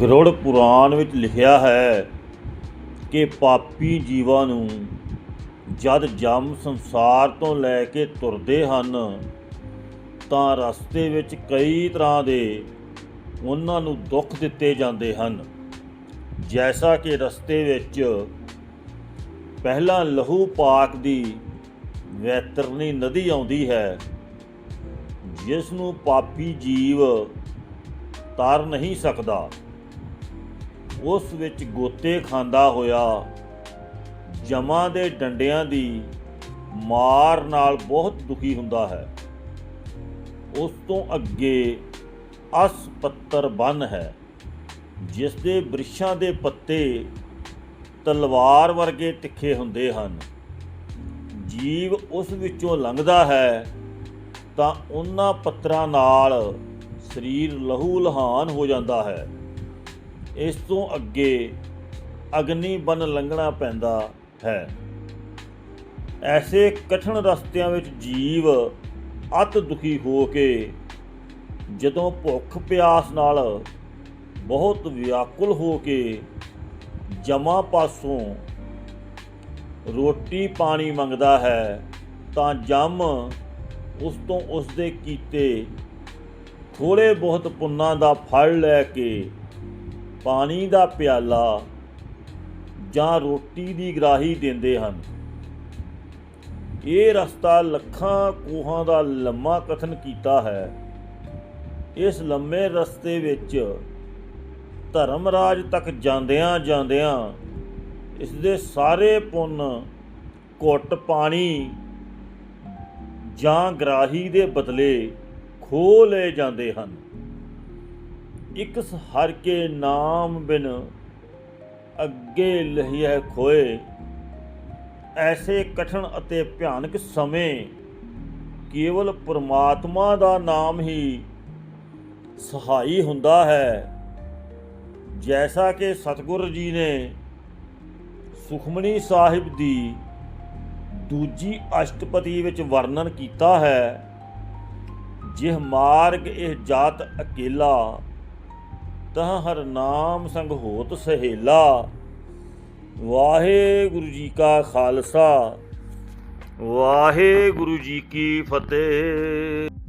ਗਰੁੜ ਪੁਰਾਣ ਵਿੱਚ ਲਿਖਿਆ ਹੈ ਕਿ ਪਾਪੀ ਜੀਵਾਂ ਨੂੰ ਜਦ ਜਮ ਸੰਸਾਰ ਤੋਂ ਲੈ ਕੇ ਤੁਰਦੇ ਹਨ, ਤਾਂ ਰਸਤੇ ਵਿੱਚ ਕਈ ਤਰ੍ਹਾਂ ਦੇ ਉਹਨਾਂ ਨੂੰ ਦੁੱਖ ਦਿੱਤੇ ਜਾਂਦੇ ਹਨ। ਜੈਸਾ ਕਿ ਰਸਤੇ ਵਿੱਚ ਪਹਿਲਾਂ ਲਹੂ ਪਾਕ ਦੀ ਵੈਤਰਨੀ ਨਦੀ ਆਉਂਦੀ ਹੈ ਜਿਸ ਨੂੰ ਪਾਪੀ ਜੀਵ ਤਰ ਨਹੀਂ ਸਕਦਾ। ਉਸ ਵਿੱਚ ਗੋਤੇ ਖਾਂਦਾ ਹੋਇਆ, ਜਮਾਂ ਦੇ ਡੰਡਿਆਂ ਦੀ ਮਾਰ ਨਾਲ ਬਹੁਤ ਦੁਖੀ ਹੁੰਦਾ ਹੈ। ਉਸ ਤੋਂ ਅੱਗੇ ਅਸ ਪੱਤਰ ਬਨ ਹੈ ਜਿਸ ਦੇ ਬ੍ਰਿਸ਼ਾਂ ਦੇ ਪੱਤੇ ਤਲਵਾਰ ਵਰਗੇ ਤਿੱਖੇ ਹੁੰਦੇ ਹਨ। ਜੀਵ ਉਸ ਵਿੱਚੋਂ ਲੰਘਦਾ ਹੈ, ਤਾਂ ਉਹਨਾਂ ਪੱਤਰਾਂ ਨਾਲ ਸਰੀਰ ਲਹੂ ਲਹਾਨ ਹੋ ਜਾਂਦਾ ਹੈ। ਇਸ ਤੋਂ ਅੱਗੇ ਅਗਨੀ ਬਨ ਲੰਘਣਾ ਪੈਂਦਾ ਹੈ। ਐਸੇ ਕਠਿਨ ਰਸਤਿਆਂ ਵਿੱਚ ਜੀਵ ਅਤ ਦੁਖੀ ਹੋ ਕੇ ਜਦੋਂ ਭੁੱਖ ਪਿਆਸ ਨਾਲ ਬਹੁਤ ਵਿਆਕੁਲ ਹੋ ਕੇ ਜਮਾ ਪਾਸੋਂ ਰੋਟੀ ਪਾਣੀ ਮੰਗਦਾ ਹੈ ਤਾਂ ਜਮ ਉਸ ਤੋਂ ਉਸ ਦੇ ਕੀਤੇ ਥੋੜੇ ਬਹੁਤ ਪੁੰਨਾਂ ਦਾ ਫਲ ਲੈ ਕੇ ਪਾਣੀ ਦਾ ਪਿਆਲਾ ਜਾਂ ਰੋਟੀ ਦੀ ਗਰਾਹੀ ਦਿੰਦੇ ਹਨ। ਇਹ ਰਸਤਾ ਲੱਖਾਂ ਕੋਹਾਂ ਦਾ ਲੰਮਾ ਕਥਨ ਕੀਤਾ ਹੈ। ਇਸ ਲੰਮੇ ਰਸਤੇ ਵਿੱਚ ਧਰਮ ਰਾਜ ਤੱਕ ਜਾਂਦਿਆਂ ਜਾਂਦਿਆਂ ਇਸ ਦੇ ਸਾਰੇ ਪੁੰਨ, ਘੁੱਟ ਪਾਣੀ ਜਾਂ ਗਰਾਹੀ ਦੇ ਬਦਲੇ ਖੋ ਲਏ ਜਾਂਦੇ ਹਨ। ਇੱਕ ਹਰ ਕੇ ਨਾਮ ਬਿਨ ਅੱਗੇ ਲਹੀਐ ਖੋਏ। ਐਸੇ ਕਠਨ ਅਤੇ ਭਿਆਨਕ ਸਮੇਂ ਕੇਵਲ ਪ੍ਰਮਾਤਮਾ ਦਾ ਨਾਮ ਹੀ ਸਹਾਈ ਹੁੰਦਾ ਹੈ। ਜੈਸਾ ਕਿ ਸਤਿਗੁਰ ਜੀ ਨੇ ਸੁਖਮਨੀ ਸਾਹਿਬ ਦੀ ਦੂਜੀ ਅਸ਼ਟਪਦੀ ਵਿੱਚ ਵਰਣਨ ਕੀਤਾ ਹੈ, ਜਿਹ ਮਾਰਗ ਇਹ ਜਾਤ ਅਕੇਲਾ ਤਹ ਹਰ ਨਾਮ ਸੰਗ ਹੋਤ ਸਹੇਲਾ। ਵਾਹਿਗੁਰੂ ਜੀ ਕਾ ਖਾਲਸਾ। ਵਾਹਿਗੁਰੂ ਜੀ ਕੀ ਫਤਿਹ।